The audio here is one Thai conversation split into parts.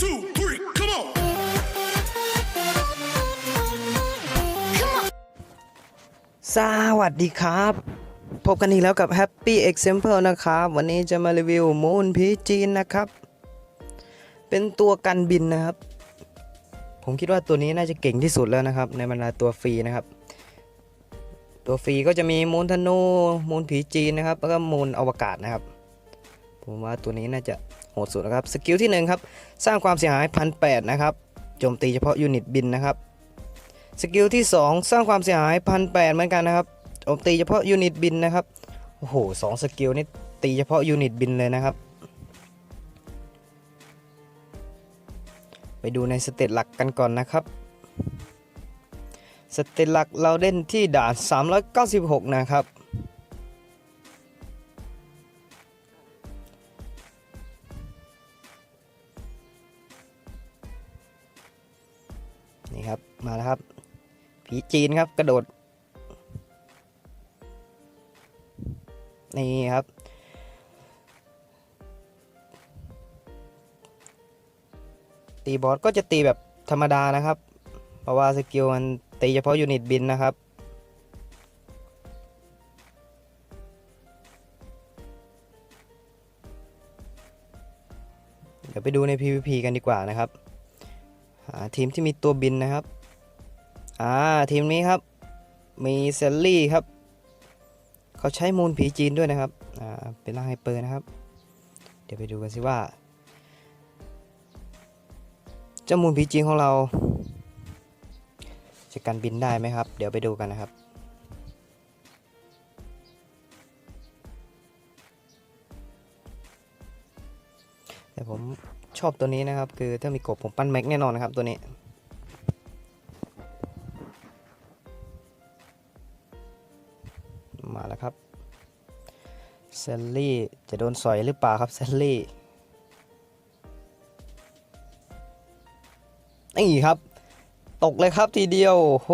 two, three, come on. สวัสดีครับ พบกันอีกแล้วกับ Happy Example นะครับ วันนี้จะมารีวิวมูนพีจีนนะครับ เป็นตัวกันบินนะครับ ผมคิดว่าตัวนี้น่าจะเก่งที่สุดแล้วนะครับ ในบรรดาตัวฟรีนะครับ ตัวฟรีก็จะมีมูนธนูมูนผีจีนนะครับ แล้วก็มูนอวกาศนะครับ ผมว่าตัวนี้น่าจะ โหดสุดนะครับสกิลที่หนึ่งครับสร้างความเสียหายพันแนะครับโจมตีเฉพาะยูนิตบินนะครับสกิลที่ 2 สร้างความเสียหายพันแเหมือนกันนะครับโจมตีเฉพาะยูนิตบินนะครับโอ้โหสองสกิลนี่ตีเฉพาะยูนิตบินเลยนะครับไปดูในสเตตหลักกันก่อนนะครับสเตตหลักเราเล่นที่ด่าน 396 นะครับ นี่ครับมาแล้วครับ ผีจีนครับกระโดด นี่ครับ ตีบอสก็จะตีแบบธรรมดานะครับ เพราะว่าสกิลมันตีเฉพาะยูนิตบินนะครับเดี๋ยวไปดูใน PVP กันดีกว่านะครับ ทีมที่มีตัวบินนะครับอ่าทีมนี้ครับ มีเซลลี่ครับ เขาใช้มูลผีจีนด้วยนะครับอ่าเป็นร่างไฮเปอร์นะครับ เดี๋ยวไปดูกันสิว่าเจ้ามูลผีจีนของเรา จะกันบินได้ไหมครับ เดี๋ยวไปดูกันนะครับแต่ผม ชอบตัวนี้นะครับ คือถ้ามีกบผมปั้นแม็กแน่นอนนะครับตัวนี้ มาแล้วครับเซลลี่จะโดนสอยหรือเปล่าครับเซลลี่นี่ครับ ตกเลยครับทีเดียวโอ้โห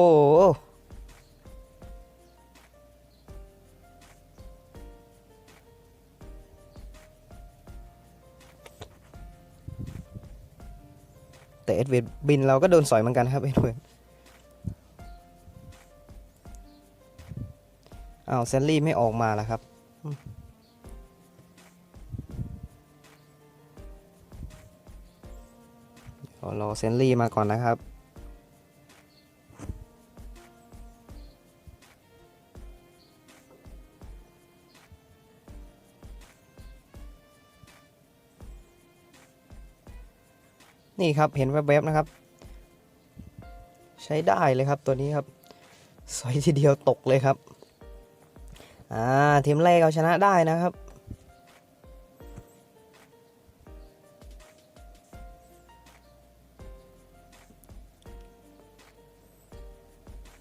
แต่เอ็ดเวดบินเราก็โดนสอยเหมือนกันครับเอ็ดเวดอ้าวเซลลี่ไม่ออกมาแล้วครับเดี๋ยวรอเซนลี่มาก่อนนะครับ นี่ครับเห็นแวบๆนะครับ ใช้ได้เลยครับตัวนี้ครับสอยทีเดียวตกเลยครับอ่าทีมแรกเอาชนะได้นะครับ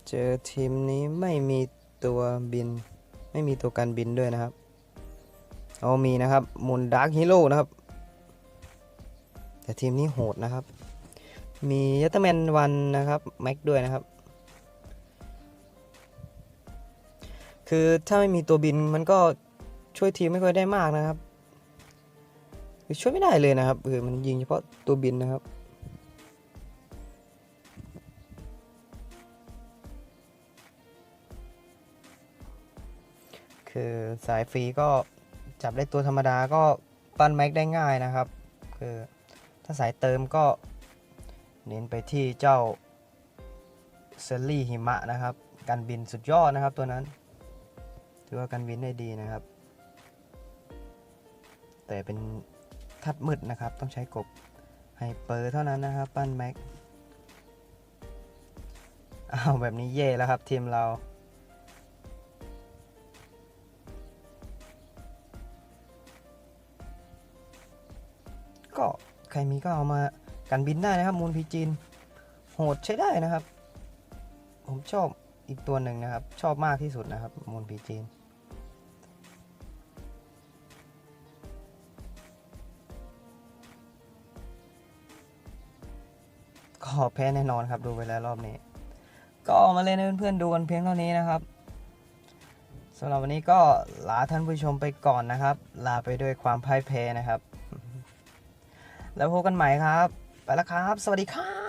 เจอทีมนี้ไม่มีตัวบิน ไม่มีตัวการบินด้วยนะครับ เอามีนะครับมุนดาร์คฮีโร่นะครับ แต่ทีมนี้โหดนะครับ มียัตเตอร์แมนวันนะครับแม็กด้วยนะครับ คือถ้าไม่มีตัวบินมันก็ช่วยทีมไม่ค่อยได้มากนะครับคือช่วยไม่ได้เลยนะครับคือมันยิงเฉพาะตัวบินนะครับคือสายฟรีก็จับได้ตัวธรรมดาก็ปั้นแม็กได้ง่ายนะครับ คือ ถ้าสายเติมก็เน้นไปที่เจ้าเซลลี่หิมะนะครับ การบินสุดยอดนะครับตัวนั้น ถือว่าการบินได้ดีนะครับ แต่เป็นทัดมืดนะครับ ต้องใช้กบไฮเปอร์เท่านั้นนะครับ ปั้นแม็กอ้าวแบบนี้เย่แล้วครับทีมเราก็ ใครมีก็เอามากันบินได้นะครับ มูลพีจีนโหดใช้ได้นะครับ ผมชอบอีกตัวหนึ่งนะครับ ชอบมากที่สุดนะครับ มูลพีจีนก็แพ้แน่นอนครับดูไปแล้วรอบนี้ ก็มาเล่นให้เพื่อนๆดูกันเพียงเท่านี้นะครับสำหรับวันนี้ก็ลาท่านผู้ชมไปก่อนนะครับ ลาไปด้วยความพ่ายแพ้นะครับ แล้วพบกันใหม่ครับ ไปแล้วครับ สวัสดีครับ